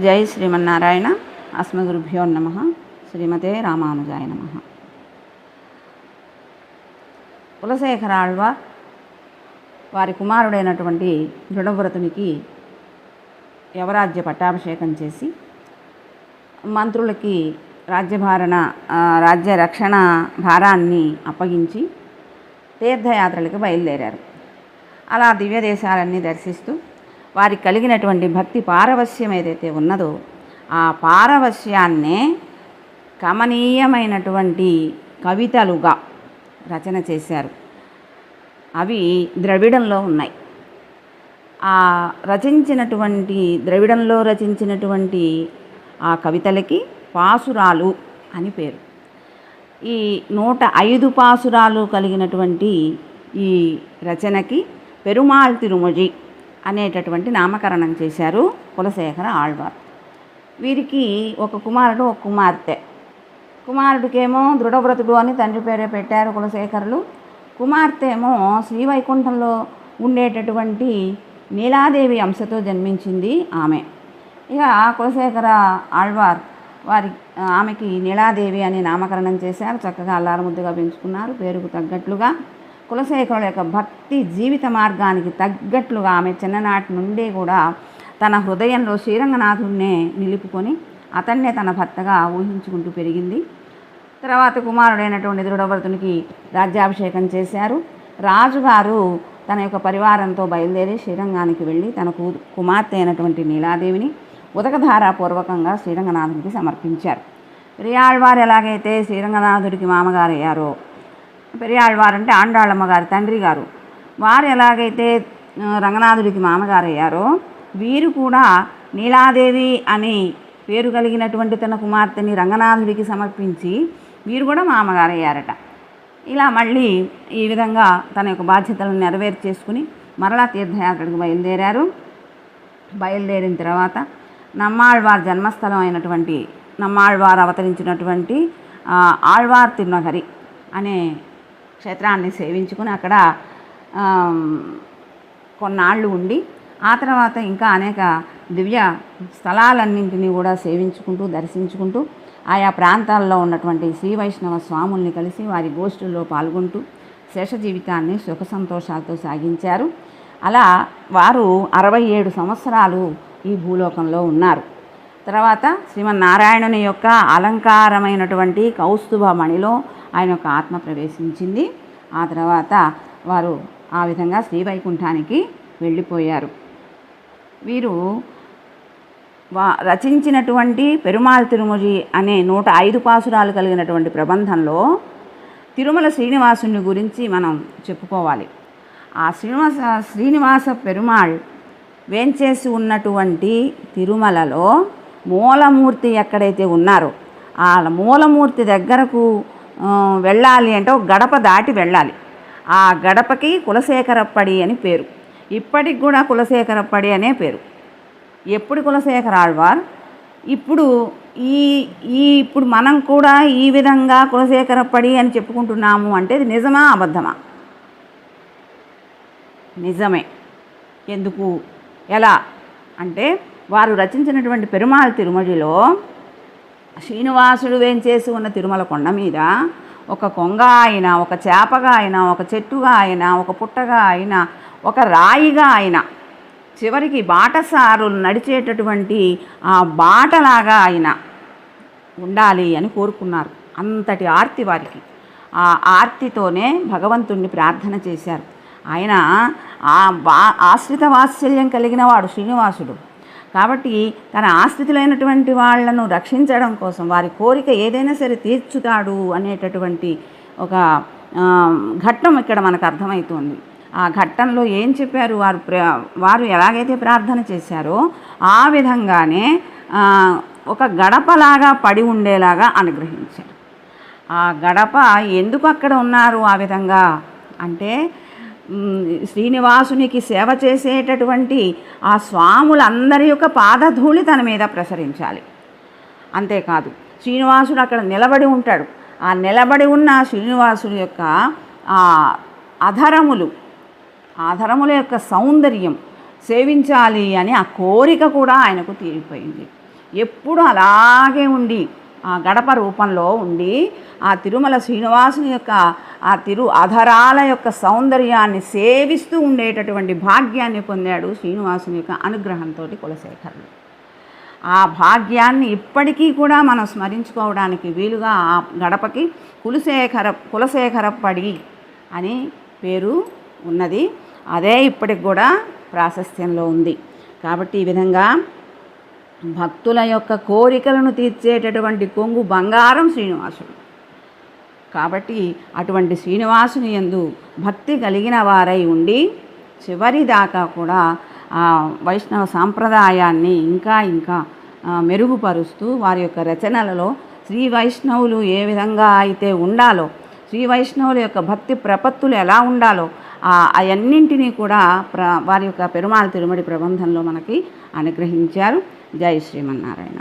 జై శ్రీమన్నారాయణ అస్మగురుభ్యో నమ. శ్రీమతే రామానుజాయ నమ. కులశేఖర ఆళ్వ వారి కుమారుడైనటువంటి దృఢవ్రతునికి యవరాజ్య పట్టాభిషేకం చేసి మంత్రులకి రాజ్యభారణ రాజ్య రక్షణ భారాన్ని అప్పగించి తీర్థయాత్రలకు బయలుదేరారు. అలా దివ్య దేశాలన్నీ దర్శిస్తూ వారికి కలిగినటువంటి భక్తి పారవస్యం ఏదైతే ఉన్నదో ఆ పారవస్యాన్నే కమనీయమైనటువంటి కవితలుగా రచన చేశారు. అవి ద్రవిడంలో ఉన్నాయి. ఆ రచించినటువంటి ద్రవిడంలో రచించినటువంటి ఆ కవితలకి పాసురాలు అని పేరు. ఈ నూట ఐదు పాసురాలు కలిగినటువంటి ఈ రచనకి పెరుమాళ్ తిరుమజి అనేటటువంటి నామకరణం చేశారు కులశేఖర ఆళ్వార్. వీరికి ఒక కుమారుడు ఒక కుమార్తె. కుమారుడికేమో దృఢవ్రతుడు అని తండ్రి పేరే పెట్టారు కులశేఖరులు. కుమార్తె ఏమో శ్రీవైకుంఠంలో ఉండేటటువంటి నీలాదేవి అంశతో జన్మించింది ఆమె. ఇక కులశేఖర ఆళ్వార్ వారి ఆమెకి నీలాదేవి అని నామకరణం చేశారు. చక్కగా అల్లారముద్దుగా పెంచుకున్నారు. పేరుకు తగ్గట్లుగా కులశేఖరుల యొక్క భక్తి జీవిత మార్గానికి తగ్గట్లుగా ఆమె చిన్ననాటి నుండి కూడా తన హృదయంలో శ్రీరంగనాథుడినే నిలుపుకొని అతన్నే తన భర్తగా ఊహించుకుంటూ పెరిగింది. తర్వాత కుమారుడైనటువంటి దృఢవ్రతునికి రాజ్యాభిషేకం చేశారు. రాజుగారు తన యొక్క పరివారంతో బయలుదేరి శ్రీరంగానికి వెళ్ళి తన కూ కుమార్తె అయినటువంటి నీలాదేవిని ఉదకధారాపూర్వకంగా శ్రీరంగనాథునికి సమర్పించారు. పెరియాళ్వారు ఎలాగైతే శ్రీరంగనాథుడికి మామగారు అయ్యారో అంటే ఆండాళ్ళమ్మ గారి తండ్రి గారు. వారు ఎలాగైతే రంగనాథుడికి మామగారు అయ్యారో వీరు కూడా నీలాదేవి అని పేరు కలిగినటువంటి తన కుమార్తెని రంగనాథుడికి సమర్పించి వీరు కూడా మామగారు అయ్యారట ఇలా మళ్ళీ ఈ విధంగా తన యొక్క బాధ్యతలను నెరవేర్చేసుకుని మరలా తీర్థయాత్రకు బయలుదేరారు. బయలుదేరిన తర్వాత నమ్మాళ్వార్ జన్మస్థలం అయినటువంటి నమ్మాళ్వార్ అవతరించినటువంటి ఆళ్వార్ తిరునగరి అనే క్షేత్రాన్ని సేవించుకుని అక్కడ కొన్నాళ్ళు ఉండి ఆ తర్వాత ఇంకా అనేక దివ్య స్థలాలన్నింటినీ కూడా సేవించుకుంటూ దర్శించుకుంటూ ఆయా ప్రాంతాల్లో ఉన్నటువంటి శ్రీ వైష్ణవ స్వాముల్ని కలిసి వారి గోష్ఠుల్లో పాల్గొంటూ శేష జీవితాన్ని సుఖ సంతోషాలతో సాగించారు. అలా వారు అరవై ఏడు సంవత్సరాలు ఈ భూలోకంలో ఉన్నారు. తర్వాత శ్రీమన్నారాయణుని యొక్క అలంకారమైనటువంటి కౌస్తుభమణిలో ఆయన యొక్క ఆత్మ ప్రవేశించింది. ఆ తర్వాత వారు ఆ విధంగా శ్రీవైకుంఠానికి వెళ్ళిపోయారు. వీరు వా రచించినటువంటి పెరుమాళ్ తిరుమజి అనే నూట ఐదు పాసురాలు కలిగినటువంటి ప్రబంధంలో తిరుమల శ్రీనివాసుని గురించి మనం చెప్పుకోవాలి. ఆ శ్రీనివాస శ్రీనివాస పెరుమాళ్ వేంచేసి ఉన్నటువంటి తిరుమలలో మూలమూర్తి ఎక్కడైతే ఉన్నారో ఆ మూలమూర్తి దగ్గరకు వెళ్ళాలి అంటే ఒక గడప దాటి వెళ్ళాలి. ఆ గడపకి కులశేఖరప్పడి అని పేరు. ఇప్పటికి కూడా కులశేఖరప్పడి అనే పేరు. ఎప్పుడు కులశేఖర ఆళ్వార్ ఇప్పుడు ఈ ఈ ఇప్పుడు మనం కూడా ఈ విధంగా కులశేఖరప్పడి అని చెప్పుకుంటున్నాము అంటే ఇది నిజమా అబద్ధమా? నిజమే. ఎందుకు? ఎలా? అంటే వారు రచించినటువంటి పెరుమాళ్ తిరుమడిలో శ్రీనివాసుడు వేంచేసి ఉన్న తిరుమల కొండ మీద ఒక కొంగ అయినా ఒక చేపగా అయినా ఒక చెట్టుగా అయినా ఒక పుట్టగా అయినా ఒక రాయిగా అయినా చివరికి బాటసారులు నడిచేటటువంటి ఆ బాటలాగా అయినా ఉండాలి అని కోరుకున్నారు. అంతటి ఆర్తి వారికి. ఆ ఆర్తితోనే భగవంతుణ్ణి ప్రార్థన చేశారు. ఆయన ఆ బా ఆశ్రిత వాత్సల్యం కలిగిన వాడు శ్రీనివాసుడు. కాబట్టి తన ఆస్థితులైనటువంటి వాళ్ళను రక్షించడం కోసం వారి కోరిక ఏదైనా సరే తీర్చుతాడు అనేటటువంటి ఒక ఘట్టం ఇక్కడ మనకు అర్థమవుతుంది ఆ ఘట్టంలో ఏం చెప్పారు? వారు ప్ర- వారు ఎలాగైతే ప్రార్థన చేశారో ఆ విధంగానే ఒక గడపలాగా పడి ఉండేలాగా అనుగ్రహించారు. ఆ గడప ఎందుకు అక్కడ ఉన్నారు ఆ విధంగా అంటే శ్రీనివాసునికి సేవ చేసేటటువంటి ఆ స్వాములందరి యొక్క పాదధూళి తన మీద ప్రసరించాలి. అంతేకాదు శ్రీనివాసుడు అక్కడ నిలబడి ఉంటాడు. ఆ నిలబడి ఉన్న శ్రీనివాసుడు యొక్క ఆ అధరములు అధరముల యొక్క సౌందర్యం సేవించాలి అని ఆ కోరిక కూడా ఆయనకు తీరిపోయింది. ఎప్పుడు అలాగే ఉండి ఆ గడప రూపంలో ఉండి ఆ తిరుమల శ్రీనివాసుని యొక్క ఆ తిరు అధరాల యొక్క సౌందర్యాన్ని సేవిస్తూ ఉండేటటువంటి భాగ్యాన్ని పొందాడు శ్రీనివాసుని యొక్క అనుగ్రహంతో కులశేఖరుడు. ఆ భాగ్యాన్ని ఇప్పటికీ కూడా మనం స్మరించుకోవడానికి వీలుగా ఆ గడపకి కులశేఖర కులశేఖరప్పడి అని పేరు ఉన్నది. అదే ఇప్పటికి కూడా ప్రాశస్త్యంలో ఉంది. కాబట్టి ఈ విధంగా భక్తుల యొక్క కోరికలను తీర్చేటటువంటి కొంగు బంగారం శ్రీనివాసుడు. కాబట్టి అటువంటి శ్రీనివాసుని యందు భక్తి కలిగిన వారై ఉండి చివరి దాకా కూడా ఆ వైష్ణవ సాంప్రదాయాన్ని ఇంకా ఇంకా మెరుగుపరుస్తూ వారి యొక్క రచనలలో శ్రీ వైష్ణవులు ఏ విధంగా అయితే ఉండాలో శ్రీ వైష్ణవుల యొక్క భక్తి ప్రపత్తులు ఎలా ఉండాలో అవన్నింటినీ కూడా ప్ర వారి యొక్క పెరుమాళ తిరుమడి ప్రబంధంలో మనకి అనుగ్రహించారు. జై శ్రీమన్నారాయణ.